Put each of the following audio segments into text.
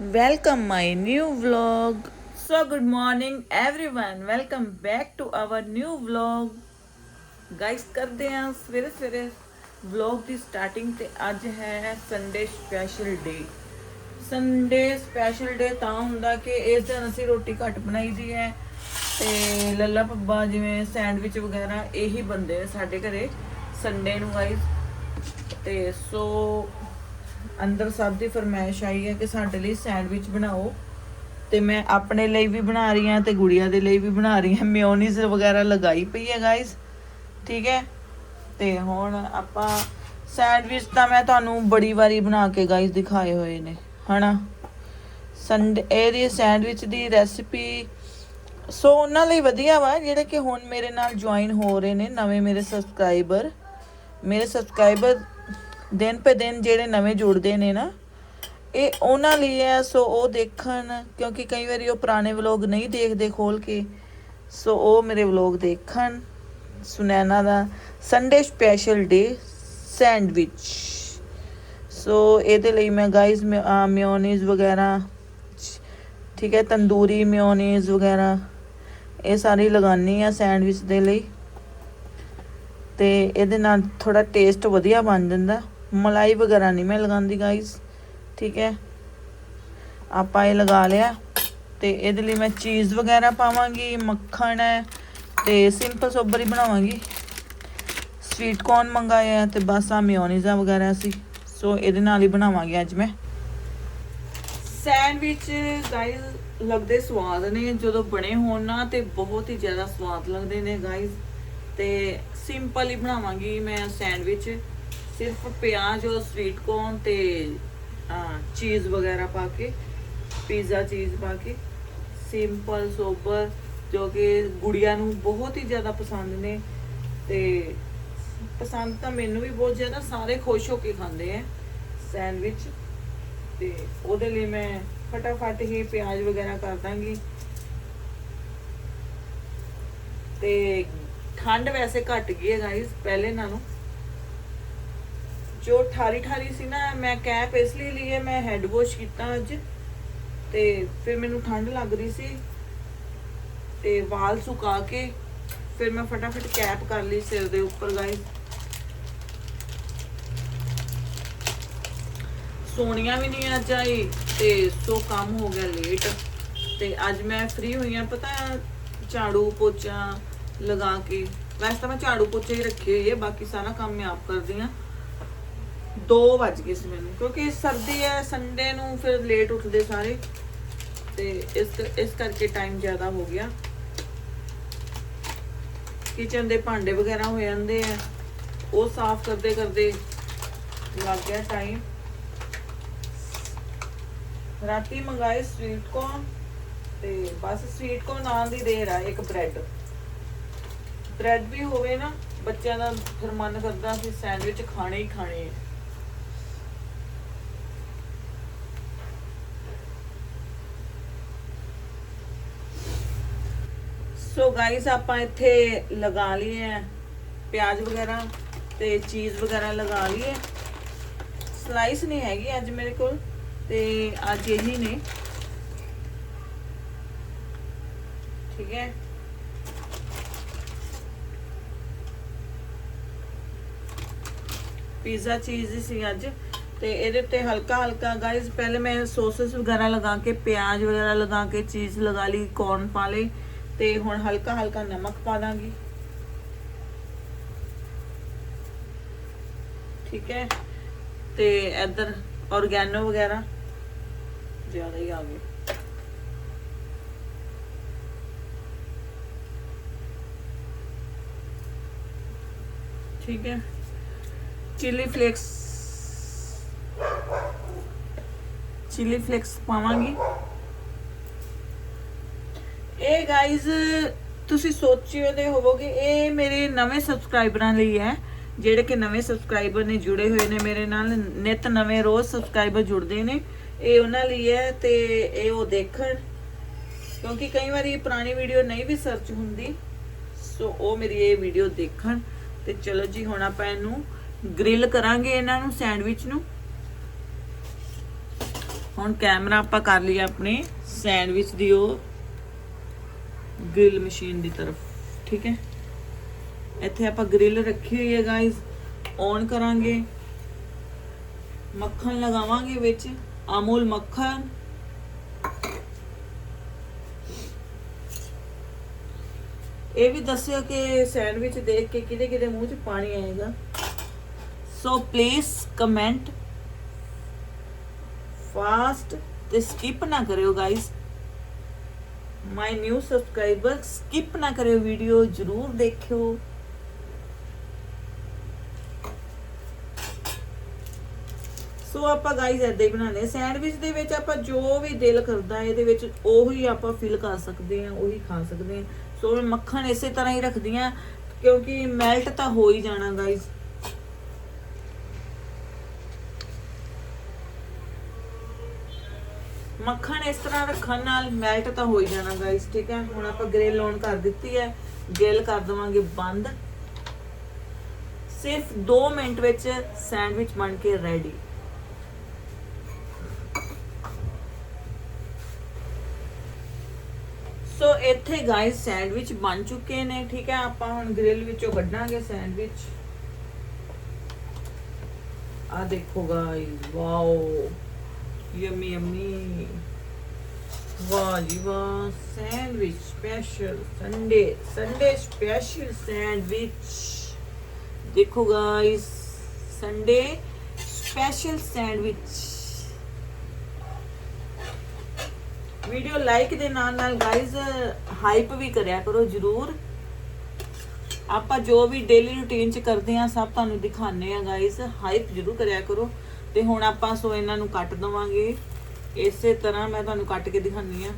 welcome my new vlog. So, good morning, everyone. Welcome back to our new vlog. Guys ਕਰਦੇ ਹਾਂ ਸਵੇਰੇ ਸਵੇਰੇ vlog ਦੀ starting ਤੇ ਅੱਜ ਹੈ Sunday special day Sunday special day ਤਾਂ ਹੁੰਦਾ ਕਿ ਇਸ ਦਿਨ ਅਸੀਂ ਰੋਟੀ ਘੱਟ ਬਣਾਈ ਦੀ ਹੈ ਤੇ ਲੱਲਾ ਪੱਬਾ ਜਿਵੇਂ ਸੈਂਡਵਿਚ ਵਗੈਰਾ ਇਹੀ ਬੰਦੇ ਨੇ ਸਾਡੇ ਘਰੇ ਸੰਡੇ ਨੂੰ ਗਾਇਸ ਤੇ ਸੋ ਅੰਦਰ ਸਭ ਦੀ ਫਰਮਾਇਸ਼ ਆਈ ਹੈ ਕਿ ਸਾਡੇ ਲਈ ਸੈਂਡਵਿਚ ਬਣਾਓ ਤੇ ਮੈਂ ਆਪਣੇ ਲਈ ਵੀ ਬਣਾ ਰਹੀ ਹਾਂ ਤੇ ਗੁੜੀਆ ਦੇ ਲਈ ਵੀ ਬਣਾ ਰਹੀ ਹਾਂ। ਮਿਓਨੀਜ਼ ਵਗੈਰਾ ਲਗਾਈ ਪਈ ਹੈ ਗਾਇਸ ਠੀਕ ਹੈ? ਤੇ ਹੁਣ ਆਪਾਂ ਸੈਂਡਵਿਚ ਤਾਂ ਮੈਂ ਤੁਹਾਨੂੰ ਬੜੀ ਵਾਰੀ ਬਣਾ ਕੇ ਗਾਇਸ ਦਿਖਾਏ ਹੋਏ ਨੇ, ਹਨਾ? ਸੰਡੇ ਇਹਦੀ ਸੈਂਡਵਿਚ ਦੀ ਰੈਸਿਪੀ ਸੋ ਉਹਨਾਂ ਲਈ ਵਧੀਆ ਵਾ, ਜਿਹੜੇ ਕਿ ਹੁਣ ਮੇਰੇ ਨਾਲ ਜੁਆਇਨ ਹੋ ਰਹੇ ਨੇ, ਨਵੇਂ ਮੇਰੇ ਸਬਸਕ੍ਰਾਈਬਰ ਮੇਰੇ ਸਬਸਕ੍ਰਾਈਬਰ ਦਿਨ ਪੇ ਦਿਨ ਜਿਹੜੇ ਨਵੇਂ ਜੁੜਦੇ ਨੇ ਨਾ, ਇਹ ਉਹਨਾਂ ਲਈ ਹੈ, ਸੋ ਉਹ ਦੇਖਣ, ਕਿਉਂਕਿ ਕਈ ਵਾਰੀ ਉਹ ਪੁਰਾਣੇ ਵਲੋਗ ਨਹੀਂ ਦੇਖਦੇ ਖੋਲ ਕੇ, ਸੋ ਉਹ ਮੇਰੇ ਵਲੋਗ ਦੇਖਣ, ਸੁਨੈਨਾ ਦਾ Sunday special day sandwich so ਇਹਦੇ ਲਈ ਮੈਂ ਗਾਇਸ ਮਿਓਨੀਜ਼ ਵਗੈਰਾ, ਠੀਕ ਹੈ, ਤੰਦੂਰੀ ਮਿਓਨੀਜ਼ ਵਗੈਰਾ, ਇਹ ਸਾਰੀ ਲਗਾਨੀ ਆ ਸੈਂਡਵਿਚ ਦੇ ਲਈ, ਤੇ ਇਹਦੇ ਨਾਲ ਥੋੜਾ ਟੇਸਟ ਵਧੀਆ ਬਣ ਜਾਂਦਾ। ਮਲਾਈ ਵਗੈਰਾ ਨਹੀਂ ਮੈਂ ਲਗਾਉਂਦੀ ਗਾਇਸ ਠੀਕ ਹੈ? ਆਪਾਂ ਇਹ ਲਗਾ ਲਿਆ ਤੇ ਇਹਦੇ ਲਈ ਮੈਂ ਚੀਜ਼ ਵਗੈਰਾ ਪਾਵਾਂਗੀ, ਮੱਖਣ ਹੈ ਤੇ ਸਿੰਪਲ ਸੋਬਰ ਹੀ ਬਣਾਵਾਂਗੀ। ਸਵੀਟ ਕੌਰਨ ਮੰਗਾਇਆ ਤੇ ਬਸ ਆ ਮਿਓਨੀਜ਼ਾ ਵਗੈਰਾ ਸੀ। ਸੋ ਇਹਦੇ ਨਾਲ ਹੀ ਬਣਾਵਾਂਗੇ ਅੱਜ ਮੈਂ। ਸੈਂਡਵਿਚ ਗਾਇਸ ਲੱਗਦੇ ਸਵਾਦ ਨੇ। ਜਦੋਂ ਬਣੇ ਹੋਣ ਨਾ ਤੇ ਬਹੁਤ ਹੀ ਜ਼ਿਆਦਾ ਸਵਾਦ ਲੱਗਦੇ ਨੇ ਗਾਇਸ ਤੇ ਸਿੰਪਲ ਹੀ ਬਣਾਵਾਂਗੀ ਮੈਂ ਸੈਂਡਵਿਚ ਸਿਰਫ ਪਿਆਜ਼ ਔਰ ਸਵੀਟ ਕੌਰਨ ਤੇ ਚੀਜ਼ ਵਗੈਰਾ ਪਾ ਕੇ ਪੀਜ਼ਾ ਚੀਜ਼ ਪਾ ਕੇ ਸਿੰਪਲ ਸੋਬਰ ਜੋ ਕਿ ਗੁੜੀਆਂ ਨੂੰ ਬਹੁਤ ਹੀ ਜ਼ਿਆਦਾ ਪਸੰਦ ਨੇ ਤੇ ਪਸੰਦ ਤਾਂ ਮੈਨੂੰ ਵੀ ਬਹੁਤ ਜ਼ਿਆਦਾ, ਸਾਰੇ ਖੁਸ਼ ਹੋ ਕੇ ਖਾਂਦੇ ਆ ਸੈਂਡਵਿਚ ਤੇ ਉਹਦੇ ਲਈ ਮੈਂ ਫਟਾਫਟ ਹੀ ਪਿਆਜ਼ ਵਗੈਰਾ ਕਰ ਦਾਂਗੀ। ਤੇ ਠੰਡ ਵੈਸੇ ਘਟ ਗਈ ਹੈ ਗਾਇਸ ਪਹਿਲੇ ਨਾਲੋਂ। ਜੋ ਠਾਰੀ ਠਾਰੀ ਸੀ ਨਾ, ਮੈਂ ਕੈਪ ਇਸ ਲਈ ਲਈ ਹੈ, ਮੈਂ ਹੈਡ ਵਾਸ਼ ਕੀਤਾ ਅੱਜ, ਤੇ ਫਿਰ ਮੈਨੂੰ ਠੰਡ ਲੱਗ ਰਹੀ ਸੀ, ਤੇ ਵਾਲ ਸੁਕਾ ਕੇ ਫਿਰ ਮੈਂ ਫਟਾਫਟ ਕੈਪ ਕਰ ਲਈ ਸਿਰ ਦੇ ਉੱਪਰ ਗਾਇਸ ਸੋਨੀਆ ਵੀ ਨਹੀਂ ਅੱਜ ਆਈ, ਤੇ ਸੋ ਕੰਮ ਹੋ ਗਿਆ ਲੇਟ ਤੇ ਅੱਜ ਮੈਂ ਫ੍ਰੀ ਹੋਈ ਆ ਪਤਾ ਝਾੜੂ ਪੋਚਾ ਲਗਾ ਕੇ। ਵੈਸੇ ਤਾਂ ਮੈਂ ਝਾੜੂ ਪੋਚੇ ਹੀ ਰੱਖੇ ਹੋਏ ਆ, ਬਾਕੀ ਸਾਰਾ ਕੰਮ ਮੈਂ ਆਪ ਕਰਦੀ ਆ 2 ਵੱਜ ਗਏ ਸੀ ਮੈਨੂੰ, ਕਿਉਂਕਿ ਸਰਦੀ ਹੈ, ਸੰਡੇ ਨੂੰ ਫਿਰ ਲੇਟ ਉੱਠਦੇ ਸਾਰੇ। ਤੇ ਇਸ ਇਸ ਕਰਕੇ ਟਾਈਮ ਜ਼ਿਆਦਾ ਹੋ ਗਿਆ। ਕਿਚਨ ਦੇ ਭਾਂਡੇ ਵਗੈਰਾ ਹੋ ਜਾਂਦੇ ਆ। ਉਹ ਸਾਫ਼ ਕਰਦੇ ਕਰਦੇ ਲੱਗ ਗਿਆ ਟਾਈਮ ਰਾਤੀ ਮੰਗਾਏ ਸਵੀਟ ਕੋਰਨ ਤੇ ਬਸ ਸਵੀਟ ਕੋਰਨ ਨਾਲ ਦੀ ਦੇਰ ਆ, ਇੱਕ ਬ੍ਰੈਡ ਬ੍ਰੈਡ ਵੀ ਹੋਵੇ ਨਾ, ਬੱਚਿਆਂ ਦਾ ਫਿਰ ਮਨ ਕਰਦਾ ਕਿ ਸੈਂਡਵਿਚ ਖਾਣੇ ਹੀ ਖਾਣੇ ਸੋ ਗਾਇਸ ਆਪਾਂ ਇੱਥੇ ਲਗਾ ਲਈਏ ਹੈ ਪਿਆਜ਼ ਵਗੈਰਾ ਤੇ ਚੀਜ਼ ਵਗੈਰਾ ਲਗਾ ਲਈਏ। ਸਲਾਈਸ ਨਹੀਂ ਹੈਗੀ ਅੱਜ ਮੇਰੇ ਕੋਲ ਤੇ ਅੱਜ ਇਹੀ ਨੇ। ਠੀਕ ਹੈ। ਪੀਜ਼ਾ ਚੀਜ਼ ਹੀ ਸੀ ਅੱਜ ਤੇ ਇਹਦੇ ਉੱਤੇ ਹਲਕਾ ਹਲਕਾ ਗਾਇਸ ਪਹਿਲੇ ਮੈਂ ਸੌਸਸ ਵਗੈਰਾ ਲਗਾ ਕੇ, ਪਿਆਜ਼ ਵਗੈਰਾ ਲਗਾ ਕੇ ਚੀਜ਼ ਲਗਾ ਲਈ ਕੌਰਨ ਪਾ ਲਈ ਤੇ ਹੁਣ ਹਲਕਾ ਹਲਕਾ ਨਮਕ ਪਾ ਦਾਂਗੀ। ਠੀਕ ਹੈ? ਤੇ ਇੱਧਰ ਔਰਗੈਨੋ ਵਗੈਰਾ ਜ਼ਿਆਦਾ ਹੀ ਆ ਗਏ। ਠੀਕ ਹੈ? ਚਿਲੀ ਫਲੇਕਸ ਚਿਲੀ ਫਲੇਕਸ ਪਾਵਾਂਗੀ। ਇਹ ਗਾਇਜ਼ ਤੁਸੀਂ ਸੋਚਿਓਦੇ ਹੋਵੋਗੇ, ਇਹ ਮੇਰੇ ਨਵੇਂ ਸਬਸਕ੍ਰਾਈਬਰਾਂ ਲਈ ਹੈ, ਜਿਹੜੇ ਕਿ ਨਵੇਂ ਸਬਸਕ੍ਰਾਈਬਰ ਨੇ ਜੁੜੇ ਹੋਏ ਨੇ ਮੇਰੇ ਨਾਲ, ਨਿਤ ਨਵੇਂ ਰੋਜ਼ ਸਬਸਕ੍ਰਾਈਬਰ ਜੁੜਦੇ ਨੇ, ਇਹ ਉਹਨਾਂ ਲਈ ਹੈ ਤੇ ਇਹ ਉਹ ਦੇਖਣ, ਕਿਉਂਕਿ ਕਈ ਵਾਰੀ ਪੁਰਾਣੀ ਵੀਡੀਓ ਨਹੀਂ ਵੀ ਸਰਚ ਹੁੰਦੀ, ਸੋ ਉਹ ਮੇਰੀ ਇਹ ਵੀਡੀਓ ਦੇਖਣ, ਤੇ ਚਲੋ ਜੀ ਹੁਣ ਆਪਾਂ ਇਹਨੂੰ ਗ੍ਰਿਲ ਕਰਾਂਗੇ ਇਹਨਾਂ ਨੂੰ ਸੈਂਡਵਿਚ ਨੂੰ। ਹੁਣ ਕੈਮਰਾ ਆਪਾਂ ਕਰ ਲਿਆ ਆਪਣੇ ਸੈਂਡਵਿਚ ਦੀ ਉਹ ਗ੍ਰਿਲ ਮਸ਼ੀਨ ਦੀ ਤਰਫ ਠੀਕ ਹੈ ਇੱਥੇ ਆਪਾਂ ਗ੍ਰਿਲ ਰੱਖੀ ਹੋਈ ਹੈ ਗਾਇਸ ਔਨ ਕਰਾਂਗੇ ਮੱਖਣ ਲਗਾਵਾਂਗੇ ਵਿੱਚ ਅਮੂਲ ਮੱਖਣ ਇਹ ਵੀ ਦੱਸਿਓ ਕਿ ਸੈਂਡਵਿਚ ਦੇਖ ਕੇ ਕਿਹਦੇ ਕਿਹਦੇ ਮੂੰਹ 'ਚ ਪਾਣੀ ਆਏਗਾ ਸੋ ਪਲੀਜ਼ ਕਮੈਂਟ ਫਾਸਟ ਤੇ ਸਕਿਪ ਨਾ ਕਰਿਓ guys my new subscriber skip ਨਾ ਕਰਿਓ ਵੀਡੀਓ ਜਰੂਰ ਦੇਖਿਓ। ਸੋ ਆਪਾਂ ਗਾਈਜ਼ ਏਦਾਂ ਹੀ ਬਣਾਉਂਦੇ ਸੈਂਡਵਿਚ ਦੇ ਵਿੱਚ ਆਪਾਂ ਜੋ ਵੀ ਦਿਲ ਕਰਦਾ ਇਹਦੇ ਵਿੱਚ ਉਹੀ ਆਪਾਂ ਫਿਲ ਕਰ ਸਕਦੇ ਹਾਂ, ਉਹੀ ਖਾ ਸਕਦੇ ਹਾਂ। ਸੋ ਮੈਂ ਮੱਖਣ ਇਸੇ ਤਰ੍ਹਾਂ ਹੀ ਰੱਖਦੀ ਹਾਂ, ਕਿਉਂਕਿ ਮੈਲਟ ਤਾਂ ਹੋ ਹੀ ਜਾਣਾ ਗਾਈਜ਼ ਮੱਖਣ ਇਸ ਤਰ੍ਹਾਂ ਰੱਖਣ ਨਾਲ ਮੈਲਟ ਤਾਂ ਹੋ ਹੀ ਜਾਣਾ ਗਾਇਸ ਠੀਕ ਹੈ? ਹੁਣ ਆਪਾਂ ਗ੍ਰਿਲ ਔਨ ਕਰ ਦਿੱਤੀ ਹੈ। ਗ੍ਰਿਲ ਕਰ ਦਵਾਂਗੇ ਬੰਦ। ਸਿਰਫ 2 ਮਿੰਟ ਵਿੱਚ ਸੈਂਡਵਿਚ ਬਣ ਕੇ ਰੈਡੀ ਸੋ ਇੱਥੇ ਗਾਇਸ ਸੈਂਡਵਿਚ ਬਣ ਚੁੱਕੇ ਨੇ, ਠੀਕ ਹੈ? ਆਪਾਂ ਹੁਣ ਗ੍ਰਿਲ ਵਿੱਚੋਂ ਕੱਢਾਂਗੇ ਸੈਂਡਵਿਚ ਆ ਦੇਖੋ ਗਾਇਸ ਵਾਓ ਯਮੀ ਯਮੀ। ਵਾਹ ਜੀ ਵਾਹ, sandwich special Sunday Sunday special sandwich. ਦੇਖੋ guys Sunday special sandwich. Video like ਦੇ ਨਾਲ ਨਾਲ ਗਾਇਸ ਹਾਈਪ ਵੀ ਕਰਿਆ ਕਰੋ ਜਰੂਰ। ਆਪਾਂ ਜੋ ਵੀ ਡੇਲੀ ਰੁਟੀਨ ਚ ਕਰਦੇ ਆ ਸਭ ਤੁਹਾਨੂੰ ਦਿਖਾਣੇ ਆ ਗਾਇਸ ਹਾਈਪ ਜਰੂਰ ਕਰਿਆ ਕਰੋ। ਤੇ ਹੁਣ ਆਪਾਂ ਸੋ ਇਹਨਾਂ ਨੂੰ ਕੱਟ ਦਵਾਂਗੇ। ਇਸੇ ਤਰ੍ਹਾਂ ਮੈਂ ਤੁਹਾਨੂੰ ਕੱਟ ਕੇ ਦਿਖਾਣੀ ਆ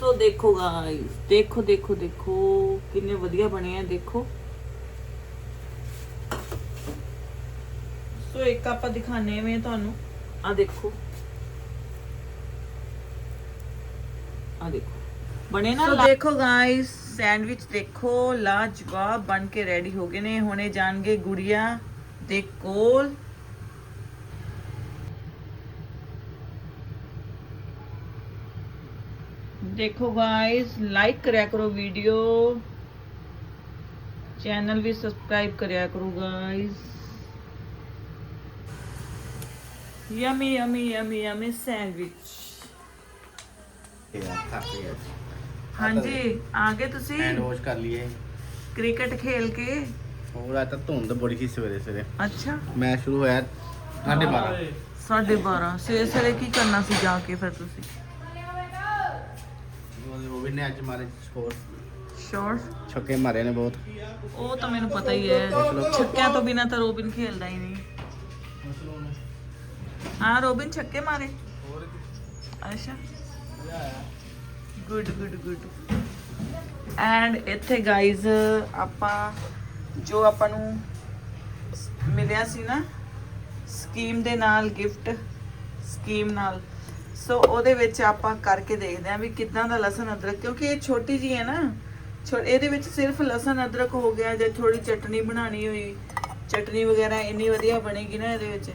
ਸੋ ਦੇਖੋ ਗਾਇਸ ਦੇਖੋ ਦੇਖੋ ਦੇਖੋ, ਕਿੰਨੇ ਵਧੀਆ ਬਣੇ ਆ, ਦੇਖੋ। ਸੋ ਇੱਕ ਆਪਾਂ ਦਿਖਾਣੇ ਵੇਂ ਤੁਹਾਨੂੰ। ਆ ਦੇਖੋ। ਆ ਦੇਖੋ। ਬਣੇ ਨਾ ਦੇਖੋ ਗਾਇਸ ਸੈਂਡਵਿਚ ਦੇਖੋ ਲਾਜਵਾਬ ਬਣ ਕੇ ਰੈਡੀ ਹੋ ਗਏ ਨੇ। ਹੁਣੇ ਜਾਣਗੇ ਗੁੜੀਆ ਦੇ ਕੋਲ। ਦੇਖੋ ਗਾਇਸ ਲਾਈਕ ਕਰਿਆ ਕਰੋ ਵੀਡੀਓ ਚੈਨਲ ਵੀ ਸਬਸਕ੍ਰਾਈਬ ਕਰਿਆ ਕਰੋ guys yummy yummy yummy sandwich ਯਾਰ ਥੱਕ ਗਿਆ ਹਾਂਜੀ ਆ ਗਏ ਤੁਸੀਂ? ਹੈਂਡ ਵਾਸ਼ ਕਰ ਲਈਏ। ਕ੍ਰਿਕਟ ਖੇਲ ਕੇ? ਹੋਰ ਆ ਤਾਂ ਧੁੰਦ ਬੜੀ ਸੀ ਸਵੇਰੇ ਸਵੇਰੇ। ਅੱਛਾ। ਮੈਚ ਸ਼ੁਰੂ ਹੋਇਆ 12:30 ਸਾਢੇ 12 ਸਵੇਰੇ ਸਵੇਰੇ ਕੀ ਕਰਨਾ ਸੀ ਜਾ ਕੇ ਫਿਰ ਤੁਸੀਂ? ਉਹ ਵੀ ਨੇ ਅੱਜ ਮਾਰੇ ਸਕੋਰ ਸ਼ਾਰਟ ਛੱਕੇ ਮਾਰੇ ਨੇ ਬਹੁਤ। ਉਹ ਤਾਂ ਮੈਨੂੰ ਪਤਾ ਹੀ ਹੈ। ਛੱਕਿਆਂ ਤੋਂ ਬਿਨਾ ਤਾਂ ਰੋਬਿਨ ਖੇਲਦਾ ਹੀ ਨਹੀਂ। ਹਾਂ ਰੋਬਿਨ ਛੱਕੇ ਮਾਰੇ। ਅੱਛਾ। ਗੁੱਡ ਗੁੱਡ ਗੁੱਡ ਐਂਡ ਇੱਥੇ ਗਾਇਜ਼ ਆਪਾਂ ਜੋ ਆਪਾਂ ਨੂੰ ਮਿਲਿਆ ਸੀ ਨਾ ਸਕੀਮ ਦੇ ਨਾਲ ਗਿਫਟ ਸਕੀਮ ਨਾਲ ਸੋ ਉਹਦੇ ਵਿੱਚ ਆਪਾਂ ਕਰਕੇ ਦੇਖਦੇ ਆਂ ਵੀ ਕਿੱਦਾਂ ਦਾ ਲਸਣ ਅਦਰਕ ਕਿਉਂਕਿ ਇਹ ਛੋਟੀ ਜੀ ਹੈ ਨਾ ਇਹਦੇ ਵਿੱਚ ਸਿਰਫ ਲਸਣ ਅਦਰਕ ਹੋ ਗਿਆ ਜੇ ਥੋੜੀ ਚਟਨੀ ਬਣਾਣੀ ਹੋਈ ਚਟਨੀ ਵਗੈਰਾ ਇੰਨੀ ਵਧੀਆ ਬਣੇਗੀ ਨਾ ਇਹਦੇ ਵਿੱਚ।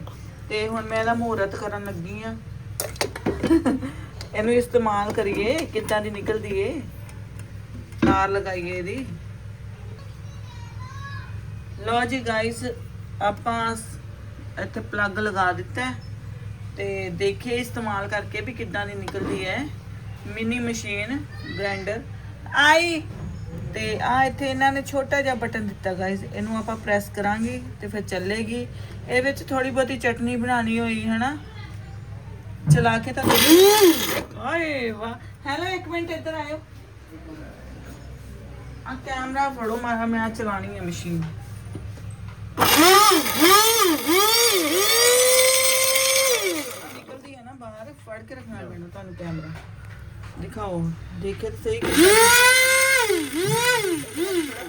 ਤੇ ਹੁਣ ਮੈਂ ਇਹਦਾ ਮਹੂਰਤ ਕਰਨ ਲੱਗੀ ਆ। ਇਹਨੂੰ ਇਸਤੇਮਾਲ ਕਰੀਏ, ਕਿੱਦਾਂ ਦੀ ਨਿਕਲਦੀ ਏ। ਤਾਰ ਲਗਾਈਏ ਇਹਦੀ। ਲੋ ਜੀ ਗਾਇਸ ਆਪਾਂ ਇੱਥੇ ਪਲੱਗ ਲਗਾ ਦਿੱਤਾ ਤੇ ਦੇਖੀਏ ਇਸਤੇਮਾਲ ਕਰਕੇ ਵੀ ਕਿੱਦਾਂ ਦੀ ਨਿਕਲਦੀ ਹੈ। ਮਿਨੀ ਮਸ਼ੀਨ ਗ੍ਰਾਈਂਡਰ ਆਈ! ਤੇ ਆ ਇੱਥੇ ਇਹਨਾਂ ਨੇ ਛੋਟਾ ਜਿਹਾ ਬਟਨ ਦਿੱਤਾ ਗਾਇਸ ਇਹਨੂੰ ਆਪਾਂ ਪ੍ਰੈਸ ਕਰਾਂਗੇ ਤੇ ਫਿਰ ਚੱਲੇਗੀ। ਇਹ ਵਿੱਚ ਥੋੜੀ ਬਹੁਤੀ ਚਟਨੀ ਬਣਾਣੀ ਹੋਈ, ਹਨਾ? ਚਲਾ ਕੇ ਤਾਂ ਆਏ ਵਾਹ। ਹੈਲੋ, ਇੱਕ ਮਿੰਟ ਇੱਧਰ ਆਇਓ। ਆ ਕੈਮਰਾ ਫੜੋ ਮਾਰਾ ਮੈਂ ਆਹ ਚਲਾਣੀ ਹੈ ਮਸ਼ੀਨ। ਨਿਕਲਦੀ ਹੈ ਨਾ ਬਾਹਰ, ਫੜ ਕੇ ਰੱਖਣਾ ਮੈਨੂੰ ਤੁਹਾਨੂੰ ਕੈਮਰਾ। ਦਿਖਾਓ। ਦੇਖੇ ਤਾਂ ਸਹੀ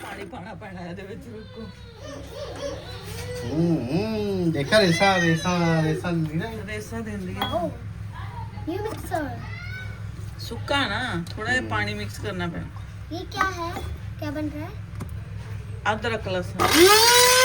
ਪਾਣੀ ਪਾਣਾ ਪੈਣਾ ਇਹਦੇ ਵਿੱਚ ਰੁਕੋ ਹੂੰ ਹੂੰ ਦੇਖਾ ਰੇਸਾ ਰੇਸਾ ਰੇਸਾ ਨਹੀਂ ਨਾ ਰੇਸਾ ਦਿੰਦੀ ਹੈ You mixer. ਸੁੱਕਾ ਨਾ ਥੋੜਾ ਜਿਹਾ ਪਾਣੀ ਮਿਕਸ ਕਰਨਾ ਪੈਣਾ ये क्या है क्या बन रहा है ਅਦਰਕ ਲਸਣ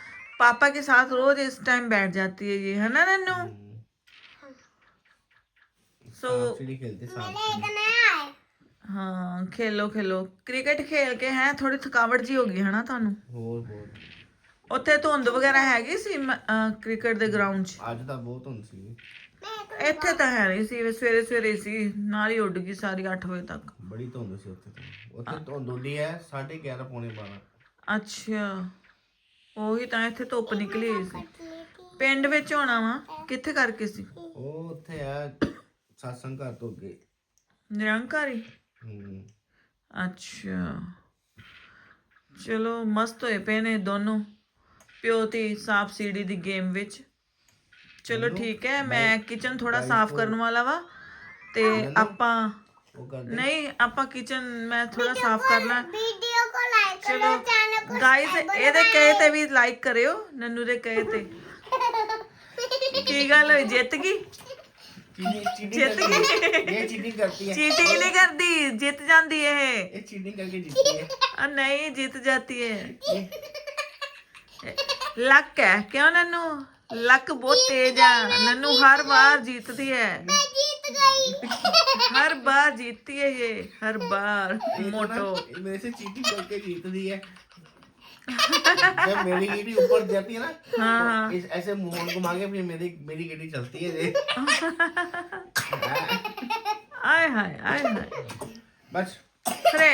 पापा के साथ रोज इस टाइम बैठ जाती है ये है ना नन्नू सो चिड़ी खेलते साथ एक नया है हाँ खेलो खेलो क्रिकेट खेल के है थोड़ी थकावट जी होगी है ना ਤੁਹਾਨੂੰ ਹੋਰ ਹੋਰ ਉੱਥੇ ਧੁੰਦ ਵਗੈਰਾ ਹੈਗੀ ਸੀ ਕ੍ਰਿਕਟ ਦੇ ਗਰਾਊਂਡ 'ਚ ਅੱਜ ਤਾਂ ਬਹੁਤ ਹੁੰਦੀ ਸੀ मैं ਇੱਥੇ ਤਾਂ ਹੈ ਨਹੀਂ ਸੀ ਸਵੇਰੇ ਸਵੇਰੇ ਸੀ ਨਾਲ ਹੀ ਉੱਡ ਗਈ ਸਾਰੀ 8 ਵਜੇ ਤੱਕ ਬੜੀ ਧੁੰਦ ਸੀ ਉੱਥੇ ਤਾਂ ਉੱਥੇ ਧੁੰਦ ਹੁੰਦੀ ਹੈ 11:30 ਪੌਣੇ 12 ਅੱਛਾ ਉਹੀ ਤਾਂ ਇੱਥੇ ਧੁੱਪ ਨਿਕਲੀ ਹੋਈ ਸੀ। ਪਿੰਡ ਵਿੱਚ ਹੋਣਾ ਵਾ? ਕਿੱਥੇ ਕਰਕੇ ਸੀ? ਉਹ ਉੱਥੇ ਆ ਸਾਸਨ ਘਰ ਤੋਂ ਅੱਗੇ। ਨਿਰੰਕਾਰੀ? ਅੱਛਾ। ਚਲੋ ਮਸਤ ਹੋਏ ਪਏ ਨੇ ਦੋਨੋਂ। ਪਿਓ ਤੇ ਸਾਫ਼ ਸੀੜੀ ਦੀ ਗੇਮ ਵਿੱਚ। ਚਲੋ ਠੀਕ ਹੈ ਮੈਂ ਕਿਚਨ ਥੋੜਾ ਸਾਫ਼ ਕਰਨ ਵਾਲਾ ਵਾ ਤੇ ਆਪਾਂ ਨਹੀਂ ਆਪਾਂ ਕਿਚਨ ਮੈਂ ਥੋੜਾ ਸਾਫ਼ ਕਰਨਾ। ਵੀਡੀਓ ਕੋ ਲਾਈਕ ਕਰੋ ਚੈਨਲ ਗਾਇਸ ਇਹਦੇ ਕਹੇ ਤੇ ਵੀ ਲਾਈਕ ਕਰਿਓ ਨੰਨੂ ਦੇ ਕਹੇ ਤੇ ਕੀ ਗੱਲ ਹੋਈ ਜਿੱਤ ਗਈ ਚੀਟਿੰਗ ਚੀਟਿੰਗ ਜਿੱਤ ਗਈ ਇਹ ਚੀਟਿੰਗ ਕਰਤੀ ਹੈ ਚੀਟਿੰਗ ਨਹੀਂ ਕਰਦੀ ਜਿੱਤ ਜਾਂਦੀ ਇਹ ਇਹ ਚੀਟਿੰਗ ਕਰਕੇ ਜਿੱਤੀ ਹੈ ਆ ਨਹੀਂ ਜਿੱਤ ਜਾਤੀ ਹੈ ਲੱਕ ਹੈ ਕਿਉਂ ਨੰਨੂ ਲੱਕ ਬਹੁਤ ਤੇਜ਼ ਆ ਨੰਨੂ ਹਰ ਵਾਰ जीतती है मैं जीत गई हर बार जीतती है ये हर बार ये तो ना, मोटो ये मेरे से चीटिंग करके जीतती है जब मेरी गीटी ऊपर जाती है ना हाँ तो हाँ इस ऐसे मुंह घुमा के फिर मेरी मेरी गीटी चलती है ये। आय हाय आय हाय बस फ्रे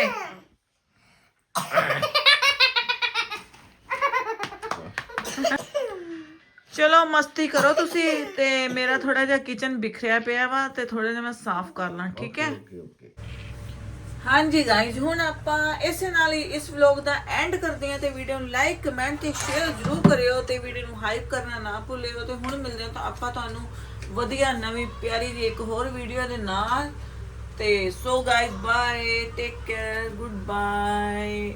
ਚਲੋ ਮਸਤੀ ਕਰੋ ਤੁਸੀਂ ਤੇ ਮੇਰਾ ਥੋੜਾ ਜਿਹਾ ਕਿਚਨ ਬਿਖਰਿਆ ਪਿਆ ਵਾ ਤੇ ਥੋੜਾ ਜਿਹਾ ਮੈਂ ਸਾਫ਼ ਕਰ ਲਾਂ ਠੀਕ ਹੈ ओके ओके ਹਾਂਜੀ ਗਾਇਜ਼ ਹੁਣ ਆਪਾਂ ਇਸੇ ਨਾਲ ਹੀ ਇਸ ਵਲੌਗ ਦਾ ਐਂਡ ਕਰਦੇ ਹਾਂ ਤੇ ਵੀਡੀਓ ਨੂੰ ਲਾਈਕ ਕਮੈਂਟ ਤੇ ਸ਼ੇਅਰ ਜ਼ਰੂਰ ਕਰਿਓ ਤੇ ਵੀਡੀਓ ਨੂੰ ਹਾਈਪ ਕਰਨਾ ਨਾ ਭੁੱਲਿਓ ਤੇ ਹੁਣ ਮਿਲਦੇ ਹਾਂ ਤਾਂ ਆਪਾਂ ਤੁਹਾਨੂੰ ਵਧੀਆ ਨਵੀਂ ਪਿਆਰੀ ਜੀ ਇੱਕ ਹੋਰ ਵੀਡੀਓ ਦੇ ਨਾਲ। ਤੇ so guys bye take care good bye